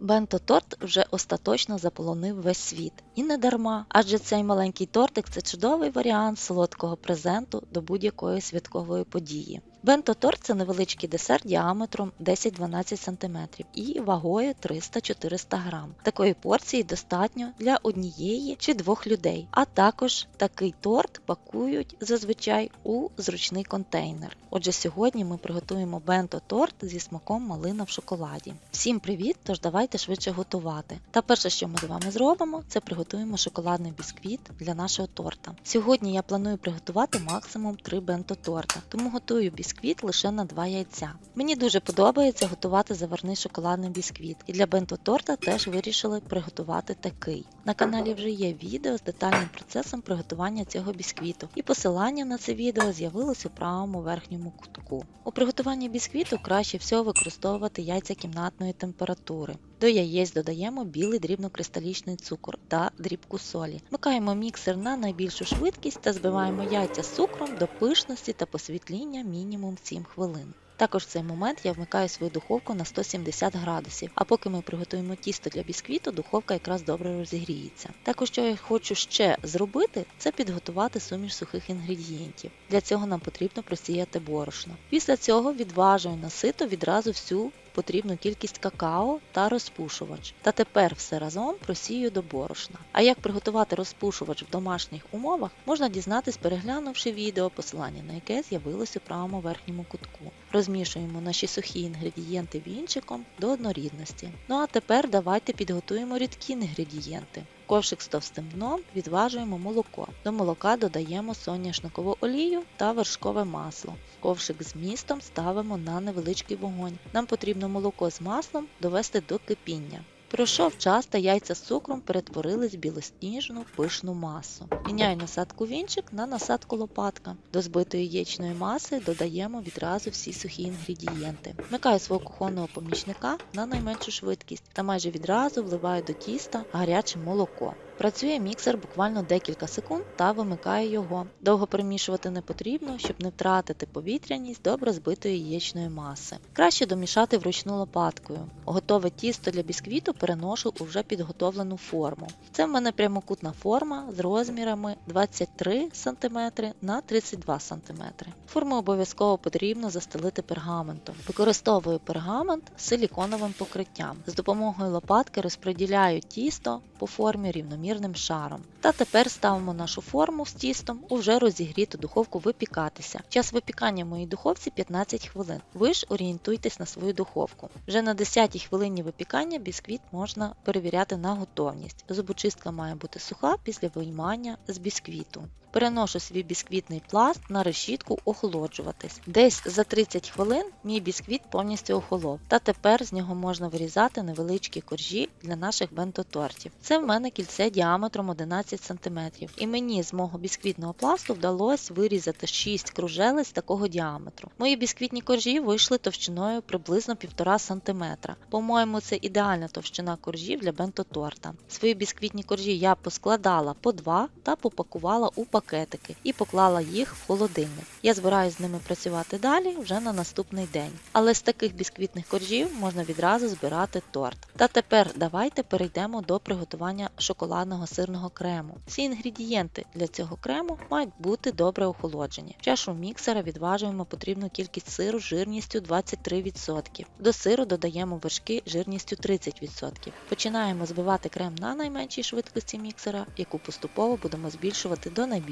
Бенто-торт вже остаточно заполонив весь світ. І не дарма, адже цей маленький тортик це чудовий варіант солодкого презенту до будь-якої святкової події. Бенто-торт це невеличкий десерт діаметром 10-12 см і вагою 300-400 г. Такої порції достатньо для однієї чи двох людей. А також такий торт пакують зазвичай у зручний контейнер. Отже, сьогодні ми приготуємо бенто-торт зі смаком малина в шоколаді. Всім привіт! Тож давайте швидше готувати. Та перше, що ми з вами зробимо, це приготуємо шоколадний бісквіт для нашого торта. Сьогодні я планую приготувати максимум 3 бенто-торта, тому готую бісквіт лише на 2 яйця. Мені дуже подобається готувати заварний шоколадний бісквіт, і для бенто-торта теж вирішили приготувати такий. На каналі вже є відео з детальним процесом приготування цього бісквіту, і посилання на це відео з'явилось у правому верхньому кутку. У приготуванні бісквіту краще всього використовувати яйця кімнатної температури. До яєць додаємо білий дрібнокристалічний цукор та дрібку солі. Вмикаємо міксер на найбільшу швидкість та збиваємо яйця з цукром до пишності та посвітління мінімум 7 хвилин. Також в цей момент я вмикаю свою духовку на 170 градусів, а поки ми приготуємо тісто для бісквіту, духовка якраз добре розігріється. Також, що я хочу ще зробити, це підготувати суміш сухих інгредієнтів. Для цього нам потрібно просіяти борошно. Після цього відважую на сито відразу всю потрібну кількість какао та розпушувач. Та тепер все разом просію до борошна. А як приготувати розпушувач в домашніх умовах, можна дізнатись, переглянувши відео, посилання на яке з'явилось у правому верхньому кутку. Розмішуємо наші сухі інгредієнти вінчиком до однорідності. Ну а тепер давайте підготуємо рідкі інгредієнти. Ковшик з товстим дном відважуємо молоко. До молока додаємо соняшникову олію та вершкове масло. Ковшик з містом ставимо на невеличкий вогонь. Нам потрібно молоко з маслом довести до кипіння. Пройшов час та яйця з цукром перетворились в білосніжну пишну масу. Міняю насадку вінчик на насадку лопатка. До збитої яєчної маси додаємо відразу всі сухі інгредієнти. Вмикаю свого кухонного помічника на найменшу швидкість та майже відразу вливаю до тіста гаряче молоко. Працює міксер буквально декілька секунд та вимикає його. Довго перемішувати не потрібно, щоб не втратити повітряність добре збитої яєчної маси. Краще домішати вручну лопаткою. Готове тісто для бісквіту переношу у вже підготовлену форму. Це в мене прямокутна форма з розмірами 23 см на 32 см. Форму обов'язково потрібно застелити пергаментом. Використовую пергамент з силіконовим покриттям. З допомогою лопатки розподіляю тісто по формі рівномірним шаром. Та тепер ставимо нашу форму з тістом у вже розігріту духовку випікатися. Час випікання в моїй духовці 15 хвилин. Ви ж орієнтуйтесь на свою духовку. Вже на 10 хвилині випікання бісквіт можна перевіряти на готовність. Зубочистка має бути суха після виймання з бісквіту. Переношу свій бісквітний пласт на решітку охолоджуватись. Десь за 30 хвилин мій бісквіт повністю охолов, та тепер з нього можна вирізати невеличкі коржі для наших бенто-тортів. Це в мене кільце діаметром 11 см, і мені з мого бісквітного пласту вдалося вирізати 6 кружелець такого діаметру. Мої бісквітні коржі вийшли товщиною приблизно 1,5 см. По-моєму, це ідеальна товщина коржів для бенто-торта. Свої бісквітні коржі я поскладала по два та попакувала у пакетики і поклала їх в холодильник. Я збираюся з ними працювати далі вже на наступний день. Але з таких бісквітних коржів можна відразу збирати торт. Та тепер давайте перейдемо до приготування шоколадного сирного крему. Всі інгредієнти для цього крему мають бути добре охолоджені. В чашу міксера відважуємо потрібну кількість сиру жирністю 23%. До сиру додаємо вершки жирністю 30%. Починаємо збивати крем на найменшій швидкості міксера, яку поступово будемо збільшувати до найбільшої.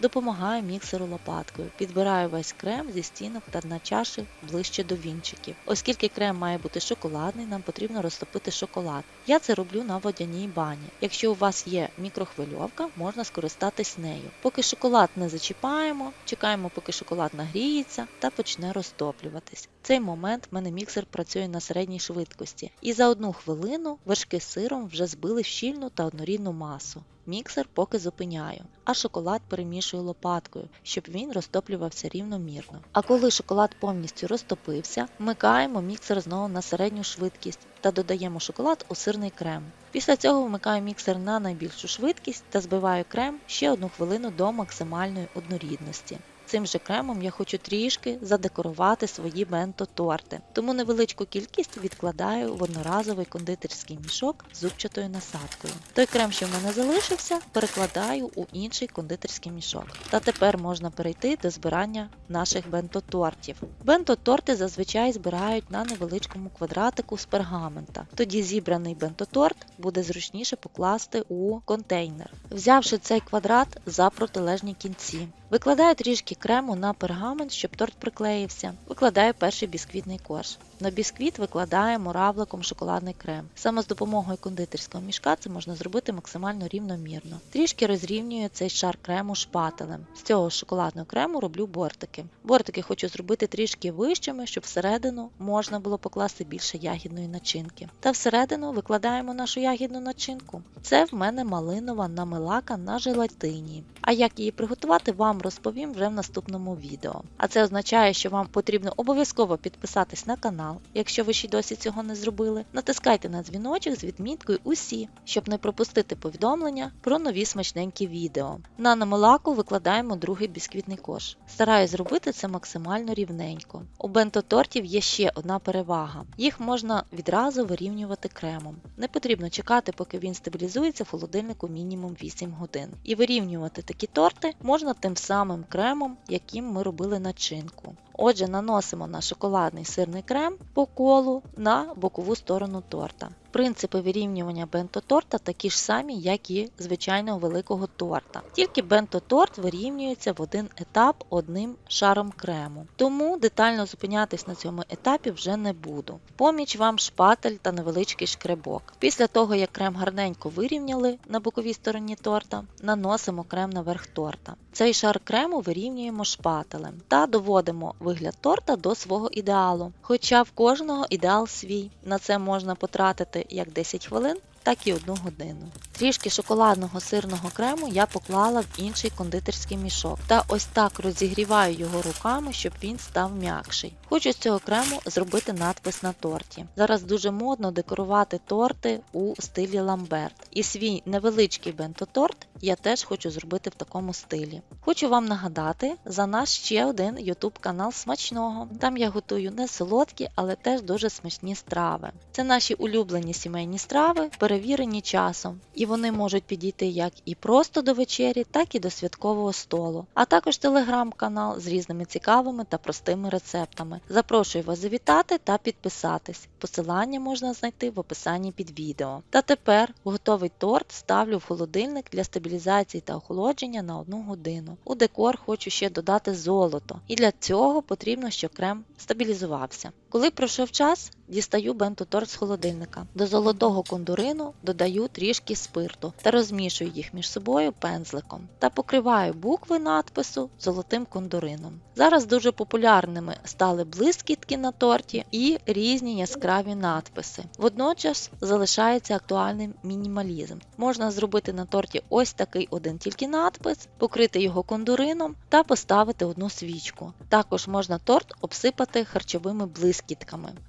Допомагаю міксеру лопаткою. Підбираю весь крем зі стінок та на чаші ближче до вінчиків. Оскільки крем має бути шоколадний, нам потрібно розтопити шоколад. Я це роблю на водяній бані. Якщо у вас є мікрохвильовка, можна скористатись нею. Поки шоколад не зачіпаємо, чекаємо, поки шоколад нагріється та почне розтоплюватись. В цей момент в мене міксер працює на середній швидкості, і за одну хвилину вершки з сиром вже збили в щільну та однорідну масу. Міксер поки зупиняю, а шоколад перемішую лопаткою, щоб він розтоплювався рівномірно. А коли шоколад повністю розтопився, вмикаємо міксер знову на середню швидкість та додаємо шоколад у сирний крем. Після цього вмикаю міксер на найбільшу швидкість та збиваю крем ще одну хвилину до максимальної однорідності. Цим же кремом я хочу трішки задекорувати свої бенто-торти. Тому невеличку кількість відкладаю в одноразовий кондитерський мішок з зубчатою насадкою. Той крем, що в мене залишився, перекладаю у інший кондитерський мішок. Та тепер можна перейти до збирання наших бенто-тортів. Бенто-торти зазвичай збирають на невеличкому квадратику з пергамента. Тоді зібраний бенто-торт буде зручніше покласти у контейнер, взявши цей квадрат за протилежні кінці. Викладаю трішки крему на пергамент, щоб торт приклеївся. Викладаю перший бісквітний корж. На бісквіт викладаємо равликом шоколадний крем. Саме з допомогою кондитерського мішка це можна зробити максимально рівномірно. Трішки розрівнюю цей шар крему шпателем. З цього шоколадного крему роблю бортики. Бортики хочу зробити трішки вищими, щоб всередину можна було покласти більше ягідної начинки. Та всередину викладаємо нашу ягідну начинку. Це в мене малинова намилака на желатині. А як її приготувати, вам розповім вже в наступному відео. А це означає, що вам потрібно обов'язково підписатись на канал, якщо ви ще досі цього не зробили. Натискайте на дзвіночок з відміткою усі, щоб не пропустити повідомлення про нові смачненькі відео. На намилаку викладаємо другий бісквітний кош. Стараюсь зробити це максимально рівненько. У бенто-тортів є ще одна перевага: їх можна відразу вирівнювати кремом. Не потрібно чекати, поки він стабілізується в холодильнику мінімум 8 годин. І вирівнювати такі торти можна тим самим кремом, яким ми робили начинку. Отже, наносимо на шоколадний сирний крем по колу на бокову сторону торта. Принципи вирівнювання бенто-торта такі ж самі, як і звичайного великого торта. Тільки бенто-торт вирівнюється в один етап одним шаром крему. Тому детально зупинятись на цьому етапі вже не буду. Поміч вам шпатель та невеличкий шкребок. Після того, як крем гарненько вирівняли на боковій стороні торта, наносимо крем на верх торта. Цей шар крему вирівнюємо шпателем та доводимо вигляд торта до свого ідеалу. Хоча в кожного ідеал свій. На це можна потратити як 10 хвилин, так і 1 годину. Трішки шоколадного сирного крему я поклала в інший кондитерський мішок та ось так розігріваю його руками, щоб він став м'якший. Хочу з цього крему зробити надпис на торті. Зараз дуже модно декорувати торти у стилі ламберт. І свій невеличкий бенто-торт я теж хочу зробити в такому стилі. Хочу вам нагадати за наш ще один YouTube канал смачного. Там я готую не солодкі, але теж дуже смачні страви. Це наші улюблені сімейні страви, перевірені часом, і вони можуть підійти як і просто до вечері, так і до святкового столу, а також телеграм-канал з різними цікавими та простими рецептами. Запрошую вас завітати та підписатись. Посилання можна знайти в описанні під відео. Та тепер готовий торт ставлю в холодильник для стабілізації та охолодження на 1 годину. У декор хочу ще додати золото, і для цього потрібно, щоб крем стабілізувався. Коли пройшов час, дістаю бенто-торт з холодильника. До золотого кондурину додаю трішки спирту та розмішую їх між собою пензликом та покриваю букви надпису золотим кондурином. Зараз дуже популярними стали блискітки на торті і різні яскраві надписи. Водночас залишається актуальним мінімалізм. Можна зробити на торті ось такий один тільки надпис, покрити його кондурином та поставити одну свічку. Також можна торт обсипати харчовими блискітками.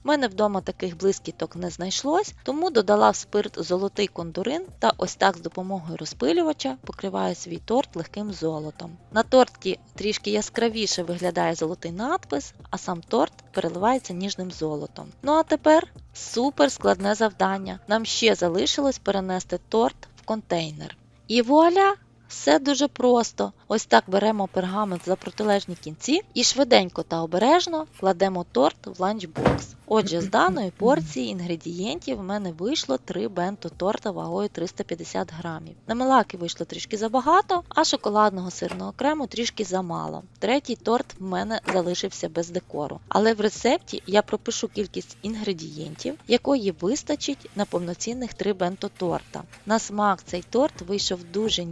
У мене вдома таких блискіток не знайшлось, тому додала в спирт золотий кондурин та ось так з допомогою розпилювача покриваю свій торт легким золотом. На торті трішки яскравіше виглядає золотий надпис, а сам торт переливається ніжним золотом. Ну а тепер супер складне завдання. Нам ще залишилось перенести торт в контейнер. І вуаля! Все дуже просто. Ось так беремо пергамент за протилежні кінці і швиденько та обережно кладемо торт в ланчбокс. Отже, з даної порції інгредієнтів в мене вийшло 3 бенто торта вагою 350 грамів. На мелаки вийшло трішки забагато, а шоколадного сирного крему трішки замало. Третій торт в мене залишився без декору. Але в рецепті я пропишу кількість інгредієнтів, якої вистачить на повноцінних 3 бенто торта. На смак цей торт вийшов дуже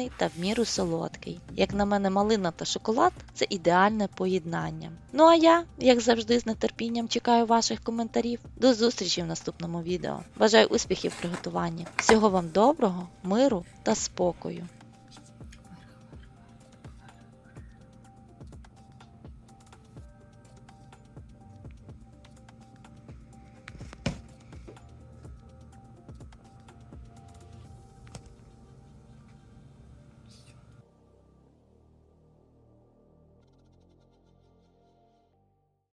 ніжний та в міру солодкий. Як на мене, малина та шоколад це ідеальне поєднання. Ну а я, як завжди, з нетерпінням чекаю ваших коментарів. До зустрічі в наступному відео. Бажаю успіхів в приготуванні. Всього вам доброго, миру та спокою.